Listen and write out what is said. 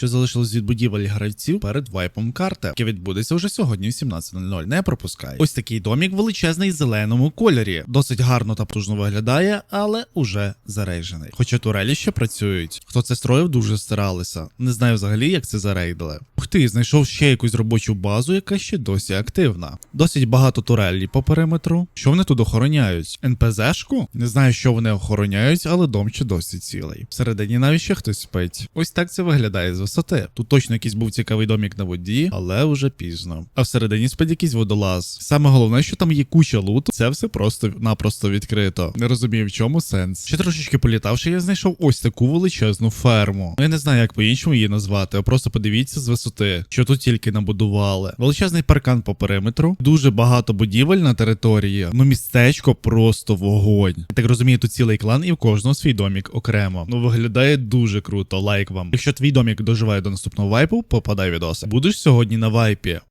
що залишилось від будівель гравців перед вайпом карти, яке відбудеться вже сьогодні в 17.00. Не пропускай. Ось такий домік величезний в зеленому кольорі. Досить гарно та потужно виглядає, але уже зарейджений. Хоча турелі ще працюють. Хто це строїв, дуже старалися. Не знаю взагалі, як це зарейдили. Ти, знайшов ще якусь робочу базу, яка ще досі активна. Досить багато турелі по периметру. Що вони тут охороняють? НПЗшку? Не знаю, що вони охороняють, але дом ще досі цілий. Всередині навіть ще хтось спить. Ось так це виглядає з висоти. Тут точно якийсь був цікавий домік на воді, але вже пізно. А всередині спить якийсь водолаз. Саме головне, що там є куча луту, це все просто-напросто відкрито. Не розумію, в чому сенс. Ще трошечки політавши, я знайшов ось таку величезну ферму. Я не знаю, як по-іншому її назвати, а просто подивіться з висоти, що тут тільки набудували. Величезний паркан по периметру, дуже багато будівель на території. Ну, містечко просто вогонь. Я так розумію, тут цілий клан і в кожного свій домік окремо. Ну виглядає дуже круто. Лайк вам. Якщо твій домік доживає до наступного вайпу, попадай відоси. Будеш сьогодні на вайпі.